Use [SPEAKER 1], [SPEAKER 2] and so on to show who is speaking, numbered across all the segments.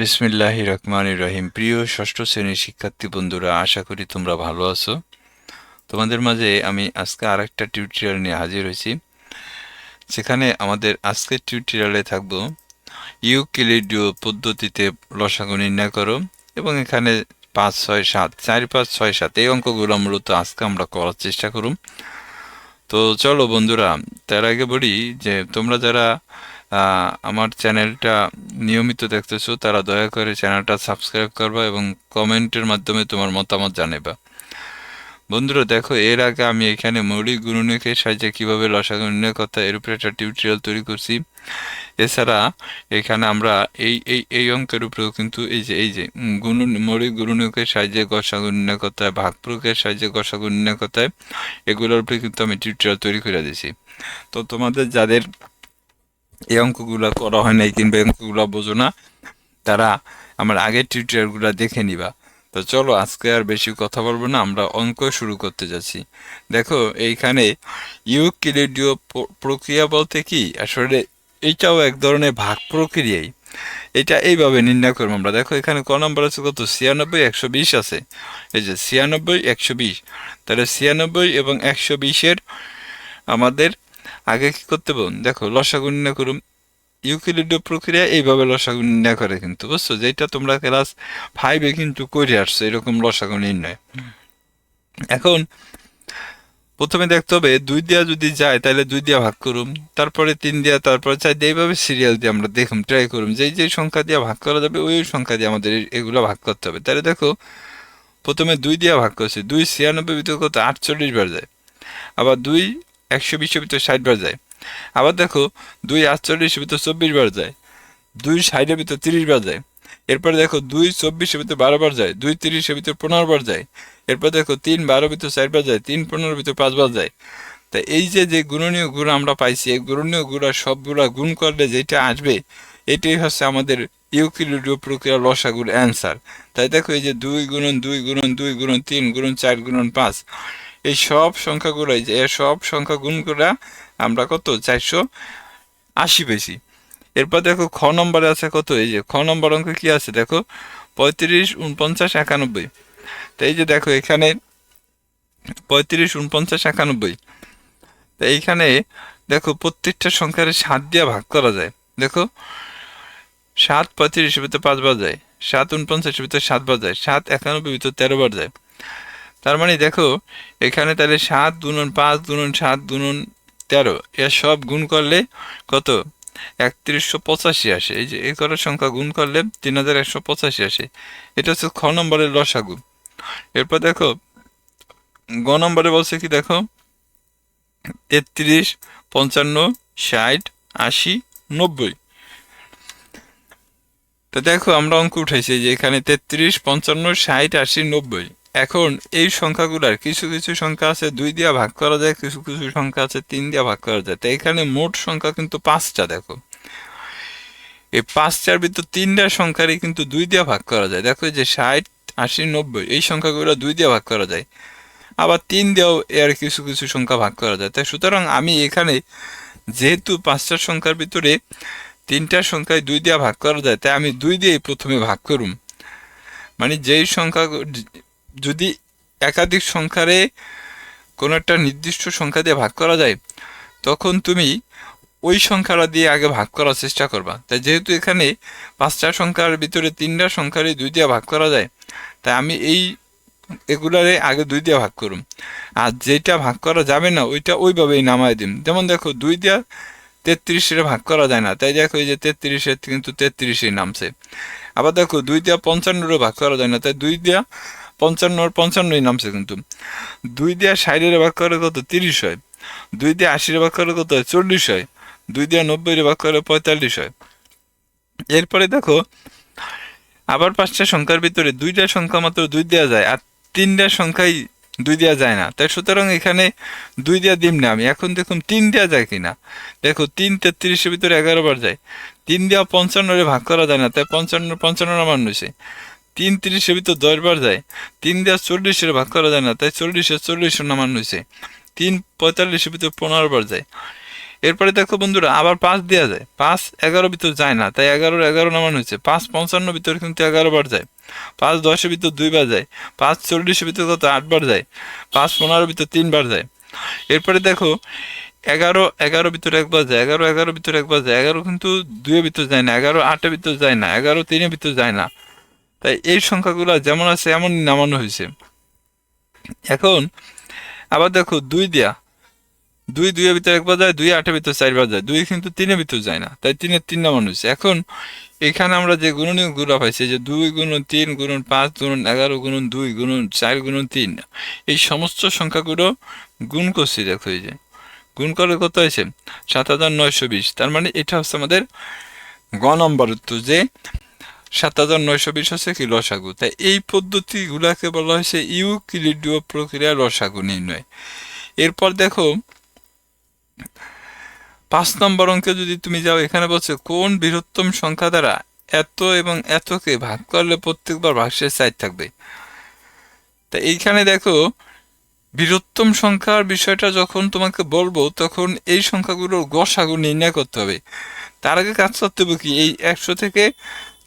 [SPEAKER 1] বিসমিল্লাহ রহমান রহিম। প্রিয় ষষ্ঠ শ্রেণির শিক্ষার্থী বন্ধুরা, আশা করি তোমরা ভালো আছো। তোমাদের মাঝে আমি আজকে আরেকটা টিউটোরিয়াল নিয়ে হাজির হয়েছি। সেখানে আমাদের আজকের টিউটোরিয়ালে থাকব ইউক্লিডীয় পদ্ধতিতে লসাগু নির্ণয় করো এবং এখানে পাঁচ, ছয়, সাত, চার, পাঁচ, ছয়, সাত এই অঙ্কগুলো মূলত আজকে আমরা করার চেষ্টা করুম। তো চলো বন্ধুরা, তার আগে বলি যে তোমরা যারা আমার চ্যানেলটা নিয়মিত দেখতেছো, তারা দয়া করে চ্যানেলটা সাবস্ক্রাইব করবা এবং কমেন্টের মাধ্যমে তোমার মতামত জানাবা বন্ধুরা, দেখো, এর আগে আমি এখানে মৌলিক গুণনীয়কের সাহায্যে কীভাবে লসাগু নির্ণয় করতে এর উপরে একটা টিউটোরিয়াল তৈরি করছি। এছাড়া এখানে আমরা এই এই এই অঙ্কের উপরেও কিন্তু এই যে এই যে গুণ মৌলিক গুণনীয়কের সাহায্যে গসাগু নির্ণয় করতে হয়, ভাগ সাহায্যে গসাগু নির্ণয় করতে হয়, এগুলোর উপরে কিন্তু আমি টিউটোরিয়াল তৈরি করে দিয়েছি। তো তোমাদের যাদের এই অঙ্কগুলো করা হয় নাই, কিংবা অঙ্কগুলো বোঝো না। তারা আমার আগের টিউটোরিয়ালগুলো দেখে নিবা। তো চলো, আজকে আর বেশি কথা বলব না, আমরা অঙ্ক শুরু করতে যাচ্ছি। দেখো, এইখানে ইউক্লিডীয় প্রক্রিয়া বলতে কি? আসলে এটাও এক ধরনের ভাগ প্রক্রিয়াই। এটা এইভাবে নির্ণয় করব আমরা। দেখো, এখানে ক নম্বর আছে কত? ছিয়ানব্বই, একশো বিশ আছে। এই যে ছিয়ানব্বই, একশো বিশ। তাহলে ছিয়ানব্বই এবং একশো বিশের আমাদের আগে কি করতে বলুন দেখো, লসাগু নির্ণয় করুন। ইউক্লিডীয় প্রক্রিয়া এইভাবে লসাগু নির্ণয় করে কিন্তু, বুঝছ? যেটা তোমরা ক্লাস ফাইভে কিন্তু করে আসছো, এরকম লসাগু নির্ণয়। এখন প্রথমে দেখতে হবে, দুই দিয়া যদি যায়, তাহলে দুই দিয়া ভাগ করুম তারপরে তিন দিয়া, তারপরে চার দিয়ে, এইভাবে সিরিয়াল দিয়ে আমরা দেখুন ট্রাই করুম যেই যে সংখ্যা দিয়ে ভাগ করা যাবে, ওই সংখ্যা দিয়ে আমাদের এগুলো ভাগ করতে হবে। তাহলে দেখো, প্রথমে দুই দিয়া ভাগ করছি, দুই ছিয়ানব্বই ভিতরে কত? আটচল্লিশ বার যায়। আবার দুই একশো বিশের ভিতরে ষাট বার যায়। আবার দেখো, দুই আটচল্লিশের ভিতরে চব্বিশ বার যায়। দুই ষাটের ভিতরে তিরিশ বার যায়। এরপর দেখো, দুই চব্বিশের ভিতরে বারো বার যায়। দুই তিরিশের ভিতরে পনেরো বার যায়। এরপর দেখো, তিন বারো ভিতরে চার বার যায়। তিন পনেরো ভিতরে পাঁচ বার যায়। তা এই যে যে গুণনীয় গুণ আমরা পাইছি, এই গুণনীয় গুণা সবগুলা গুণ করলে যেটা আসবে, এটাই হচ্ছে আমাদের ইউক্লিডীয় প্রক্রিয়া লসাগুর অ্যান্সার। তাই দেখো, এই যে দুই গুণন দুই গুণন দুই গুণন, তিন গুণন, চার গুণন, পাঁচ। এই সব সংখ্যাগুলো এই যে এর সব সংখ্যা গুণ করে আমরা কত? চারশো আশি পেয়েছি। এরপর দেখো, খ নম্বরে আছে কত? এই যে, খ নম্বর অঙ্ক কী আছে? দেখো, পঁয়ত্রিশ, উনপঞ্চাশ, একানব্বই। তো এই যে দেখো, এখানে পঁয়ত্রিশ, উনপঞ্চাশ, একানব্বই। তো এইখানে দেখো, প্রত্যেকটা সংখ্যার সাত দিয়ে ভাগ করা যায়। দেখো, সাত পঁয়ত্রিশের ভিতরে পাঁচবার যায়, সাত উনপঞ্চাশের ভিতরে সাতবার যায়, সাত একানব্বই ভিতরে তেরো বার যায়। তার মানে দেখো, এখানে তাহলে সাত দুনুন পাঁচ দুনন সাত দুনুন তেরো, এর সব গুণ করলে কত? একত্রিশশো পঁচাশি আসে। এই যে, এই করার সংখ্যা গুণ করলে তিন হাজার একশো পঁচাশি আসে। এটা হচ্ছে খ নম্বরের লসাগু এরপর দেখো, গ নম্বরে বলছে কি দেখো, তেত্রিশ, পঞ্চান্ন, ষাট, আশি, নব্বই। তো দেখো, আমরা অঙ্ক উঠাইছি যে এখানে তেত্রিশ, পঞ্চান্ন, ষাট, আশি, নব্বই। এখন এই সংখ্যাগুলার কিছু কিছু সংখ্যা আছে, দুই দিয়া ভাগ করা যায়, কিছু কিছু সংখ্যা আছে, তিন দিয়া ভাগ করা যায়। তো এখানে মোট সংখ্যা কিন্তু পাঁচটা, দেখো। এই পাঁচটার ভিতর তিনটা সংখ্যারই কিন্তু দুই দিয়া ভাগ করা যায়। দেখো যে ষাট, আশি, নব্বই, এই সংখ্যাগুলো দুই দিয়া ভাগ করা যায়। আবার তিন দিয়েও এর কিছু কিছু সংখ্যা ভাগ করা যায়। তাই সুতরাং আমি এখানে যেহেতু পাঁচটার সংখ্যার ভিতরে তিনটা সংখ্যায় দুই দিয়া ভাগ করা যায়, তাই আমি দুই দিয়েই প্রথমে ভাগ করুম। মানে যেই সংখ্যা যদি একাধিক সংখ্যারে কোনো একটা নির্দিষ্ট সংখ্যা দিয়ে ভাগ করা যায়, তখন তুমি ওই সংখ্যাটা দিয়ে আগে ভাগ করার চেষ্টা করবা। তাই যেহেতু এখানে পাঁচটা সংখ্যার ভিতরে তিনটা সংখ্যারই দুই দিয়ে ভাগ করা যায়, তাই আমি এই এগুলারে আগে দুই দিয়ে ভাগ করুম। আর যেটা ভাগ করা যাবে না, ওইটা ওইভাবেই নামায় দিম। যেমন দেখো, দুই দিয়া তেত্রিশের ভাগ করা যায় না, তাই দেখো এই যে তেত্রিশের কিন্তু তেত্রিশই নামছে। আবার দেখো, দুই দিয়া পঞ্চান্নরও ভাগ করা যায় না, তাই দুই দিয়া পঞ্চান্নর পঞ্চান্নই নামছে কিন্তু। দুই দিয়া ষাটের ভাগ করে কত? তিরিশ হয়। দুই দিয়ে আশির ভাগ করে কত? হয় চল্লিশ হয়। দুই দিয়া নব্বইয়ের ভাগ করে পঁয়তাল্লিশ হয়। এরপরে দেখো, আবার পাঁচটা সংখ্যার ভিতরে দুইটা সংখ্যা মাত্র দুই দেওয়া যায় আর তিনটা সংখ্যাই দুই দেওয়া যায় না। তাই সুতরাং এখানে দুই দেওয়া দিম না আমি। এখন দেখুন, তিন দেওয়া যায় কিনা? দেখো, তিন তেত্রিশের ভিতরে এগারো বার যায়। তিন দেওয়া পঞ্চান্নরে ভাগ করা যায় না। তাই পঞ্চান্ন পঞ্চান্ন নামান হয়েছে তিন তিরিশের ভিতর দশ বার যায়। তিন দেওয়া চল্লিশের ভাগ করা যায় না, তাই চল্লিশের চল্লিশ নামান হয়েছে। তিন পঁয়তাল্লিশের ভিতর পনেরো বার যায়। এরপরে দেখো বন্ধুরা, আবার পাঁচ দেওয়া যায়। পাঁচ এগারো ভিতর যায় না, তাই এগারোর এগারো নামানো হয়েছে। পাঁচ পঞ্চান্ন ভিতর কিন্তু এগারো বার যায়। পাঁচ দশের ভিতর দুইবার যায়। পাঁচ চল্লিশের ভিতর কত? আটবার যায়। পাঁচ পনেরোর ভিতর তিনবার যায়। এরপরে দেখো, এগারো এগারো ভিতর একবার যায়। এগারো এগারো ভিতর একবার যায়। এগারো কিন্তু দুইয়ের ভিতর যায় না, এগারো আটের ভিতর যায় না, এগারো তিনের ভিতর যায় না। তাই এই সংখ্যাগুলো যেমন আছে এমন নামানো হয়েছে। এখন, আবার দেখো, দুই দেয়া, দুই দুইয়ের ভিতর একবার যায় দুই আটের ভিতর চারবার যায় দুই কিন্তু তিনের ভিতর যায় না, তাই তিনের তিন নামানো হয়েছে। এখন, এখানে আমরা যে গুণনীয়গুলা পাইছি, যে দুই গুণন তিন গুণন পাঁচ গুণন এগারো গুণন দুই গুণন চার গুণন তিন, এই সমস্ত সংখ্যাগুলো গুণ করছি, দেখো এই যে। গুণ করে কত হয়েছে? সাত হাজার নয়শো বিশ, তার মানে এটা হচ্ছে আমাদের গ নম্বর উত্তর, যে সাত হাজার নয়শো বিশ হচ্ছে কি লসাগু। তাই এই পদ্ধতিগুলাকে বলা হয়েছে ইউক্লিডীয় প্রক্রিয়া লসাগু নির্ণয়। এরপর দেখো, পাঁচ নম্বর অঙ্কে যদি তুমি যাও, এখানে বলছে কোন বৃহত্তম সংখ্যা দ্বারা এত এবং এতকে ভাগ করলে প্রত্যেকবার ভাগশেষ চার থাকবে। তা এইখানে দেখো, বৃহত্তম সংখ্যার বিষয়টা যখন তোমাকে বলব, তখন এই সংখ্যাগুলোর গসাগু নির্ণয় করতে হবে। তার আগে কাজ করতে হবে কি, এই একশো থেকে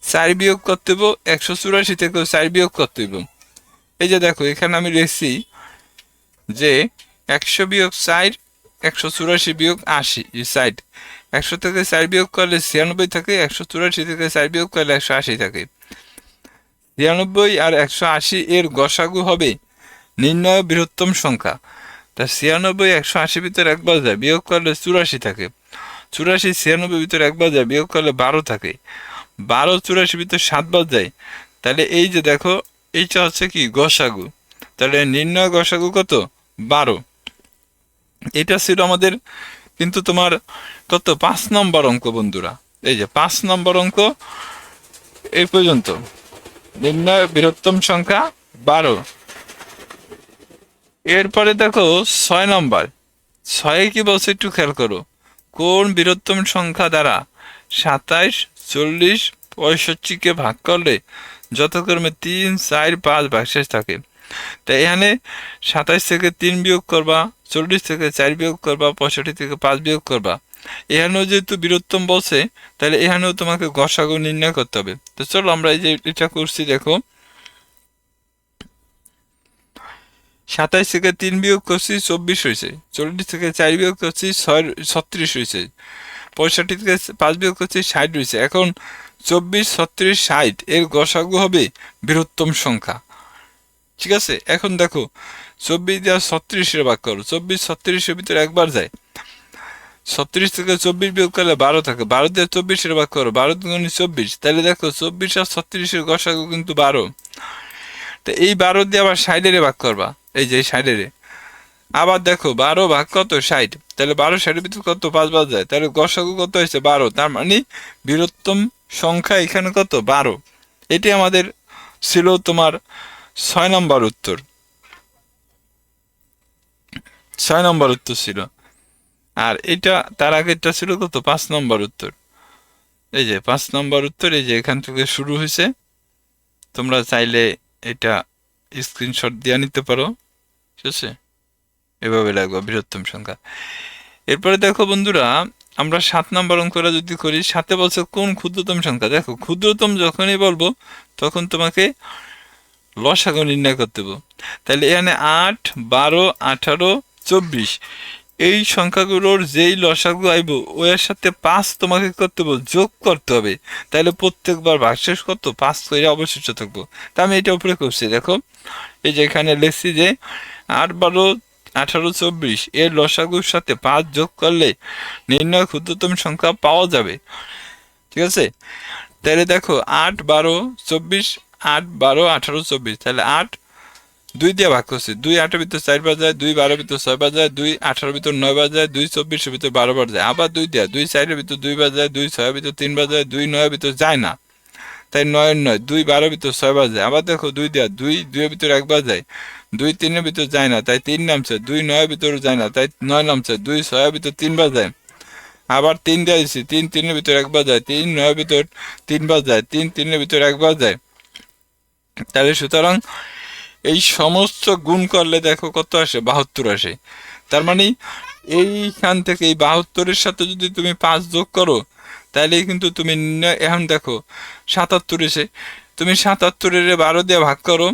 [SPEAKER 1] চার বিয়োগ করতে হবে একশো চুরাশি থেকেও চার বিয়োগ করতে হবে এই যে দেখো, এখানে আমি লিখছি যে একশো বিয়োগ চার, একশো চুরাশি বিয়োগ আশি ষাট একশো থেকে চার বিয়োগ করলে ছিয়ানব্বই থাকে, একশো চুরাশি থেকে চার বিয়োগ করলে একশো আশি থাকে। ছিয়ানব্বই আর একশো আশি এর গসাগু হবে নির্ণয় বৃহত্তম সংখ্যা। তা ছিয়ানব্বই, একশো আশি ভিতরে একবার যায় বিয়োগ করলে চুরাশি থাকে। চুরাশি, ছিয়ানব্বই ভিতরে একবার যায় বিয়োগ করলে বারো থাকে। বারো চুরাশি ভিতরে সাতবার যায় তাহলে এই যে দেখো, এইটা হচ্ছে কি? গসাগু। তাহলে নির্ণয় গসাগু কত? বারো। এটা ছিল আমাদের কিন্তু তোমার কত? পাঁচ নম্বর অঙ্ক বন্ধুরা। এই যে পাঁচ নম্বর অঙ্ক এই পর্যন্ত। নির্ণয় বৃহত্তম সংখ্যা বারো। এরপরে দেখো, ছয় নম্বর। ছয়ে কি বলছে একটু খেয়াল করো। কোন বৃহত্তম সংখ্যা দ্বারা সাতাইশ চল্লিশ পঁয়ষট্টিকে ভাগ করলে যথাক্রমে তিন, চার, পাঁচ ভাগশেষ থাকে। তাই এখানে সাতাইশ থেকে তিন বিয়োগ করবা, চল্লিশ থেকে চার বিয়োগ করবা, পঁয়ষট্টি থেকে পাঁচ বিয়োগ করবা। এখানেও যেহেতু বীরত্তম বলছে, তাহলে এখানেও তোমাকে গসাগু নির্ণয় করতে হবে। তো চলো আমরা এই যে এটা করছি, দেখো। সাতাইশ থেকে তিন বিয়োগ করছি, চব্বিশ হয়েছে। চল্লিশ থেকে চার বিয়োগ করছি, ছয়, ছত্রিশ হয়েছে। পঁয়ষট্টি থেকে পাঁচ বিয়োগ করছি ষাট রয়েছে। এখন চব্বিশ, ছত্রিশ, ষাট, এর গসাগু হবে বৃহত্তম সংখ্যা। ঠিক আছে? এখন দেখো, চব্বিশ দেওয়া ছত্রিশের ভাগ করো। চব্বিশ, ছত্রিশের ভিতরে একবার যায়। ছত্রিশ থেকে চব্বিশ বিয়োগ করলে বারো থাকে। বারো দিয়ে চব্বিশের ভাগ করো। বারো দুগুণি চব্বিশ। তাহলে দেখো, চব্বিশ আর ছত্রিশের গসাগু কিন্তু বারো। তো এই বারো দিয়ে আবার ষাটেরে ভাগ করবা। এই যে ষাটেরে। আবার দেখো, বারো ভাগ কত? ষাট। তাহলে বারো ষাটের ভিতরে কত? পাঁচ বাজ যায়। তাহলে গসাগু কত হয়েছে? বারো। তার মানে বীরত্তম সংখ্যা এখানে কত? বারো। এটি আমাদের ছিল তোমার ছয় নম্বর উত্তর। ছয় নম্বর উত্তর ছিল। আর এটা, তার আগেরটা ছিল কত? পাঁচ নম্বর উত্তর। এই যে, পাঁচ নম্বর উত্তর, এই যে এখান থেকে শুরু হয়েছে। তোমরা চাইলে এটা স্ক্রিনশট দিয়ে নিতে পারো। ঠিক আছে? এভাবে লাগবে, বৃহত্তম সংখ্যা। এরপরে দেখো বন্ধুরা, আমরা সাত নম্বর অঙ্কটা যদি করি সাথে বলছে কোন ক্ষুদ্রতম সংখ্যা? দেখো, ক্ষুদ্রতম যখনই বলব, তখন তোমাকে লসাগু নির্ণয় করতে হবে। তাহলে এখানে আট, বারো, আঠারো, চব্বিশ, এই সংখ্যাগুলোর যেই লসাগু আইব ওর সাথে পাঁচ তোমাকে করতে হবে? যোগ করতে হবে। তাহলে প্রত্যেকবার ভাগশেষ কত? পাঁচ করে অবশিষ্ট থাকব। তা আমি এটা উপরে করছি, দেখো। এই যে এখানে লিখছি যে আট, বারো আঠারো চব্বিশ এর লসাগুর সাথে পাঁচ যোগ করলে নির্ণয় ক্ষুদ্রতম সংখ্যা পাওয়া যাবে। ঠিক আছে? তাহলে দেখো, আট বারো চব্বিশ, আট বারো আঠারো চব্বিশ। তাহলে আট দুই দিয়ে ভাগ করছি। দুই আটের ভিতর চার বার যায়, দুই বারোর ভিতর ছয় বার যায়, দুই আঠারোর ভিতর নয় বার যায়, দুই চব্বিশের ভিতর বারো বার যায়। আবার দুই দেয়া, দুই চারের ভিতর দুই বার যায়, দুই ছয়ের ভিতর তিন বার যায়, দুই নয়ের ভিতর যায় না। তাই নয় নয়, দুই বারোর ভিতর ছয় বার যায় আবার দেখো দুই দেয়া, দুই, দুইয়ের ভিতর একবার যায় দুই তিনের ভিতর যায় না, তাই তিন নামছে। দুই নয়ের ভিতর যায় না, তাই নয় নামছে। দুই ছয়ের ভিতর তিনবার যায় আবার তিন দেওয়া দিচ্ছি তিন তিনের ভিতর একবার যায় তিন নয়ের ভিতর তিনবার যায় তিন তিনের ভিতর একবার যায় তাহলে সুতরাং এই সমস্ত গুণ করলে দেখো কত আসে? বাহাত্তর আসে। তার মানে এইখান থেকে এই বাহাত্তরের সাথে যদি তুমি পাঁচ যোগ করো তাহলে কিন্তু তুমি এখন দেখো, সাতাত্তর এসে, তুমি সাতাত্তরের বারো দিয়ে ভাগ করো।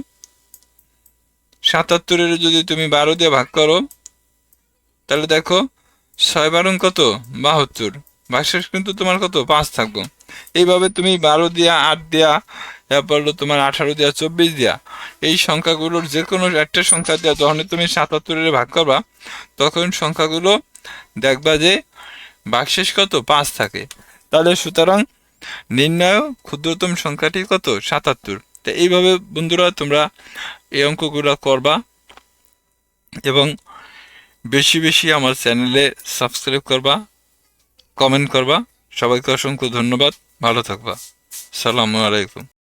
[SPEAKER 1] সাতাত্তরের যদি তুমি বারো দিয়ে ভাগ করো, তাহলে দেখো, ছয় বারং কত? বাহাত্তর। ভাগশেষ কিন্তু তোমার কত? পাঁচ থাকব। এইভাবে তুমি বারো দিয়া আট দিয়া তারপর তোমার আঠারো দিয়া চব্বিশ দিয়া। এই সংখ্যাগুলোর যে কোনো একটা সংখ্যা দেওয়া যখন তুমি সাতাত্তরের ভাগ করবা, তখন সংখ্যাগুলো দেখবা যে ভাগশেষ কত? পাঁচ থাকে। তাহলে সুতরাং নির্ণয় ক্ষুদ্রতম সংখ্যাটি কত? সাতাত্তর। তো এইভাবে বন্ধুরা তোমরা এই অঙ্কগুলো করবা এবং বেশি বেশি আমার চ্যানেলে সাবস্ক্রাইব করবা, কমেন্ট করবা। সবাইকে অসংখ্য ধন্যবাদ। ভালো থাকবা। সালামু আলাইকুম।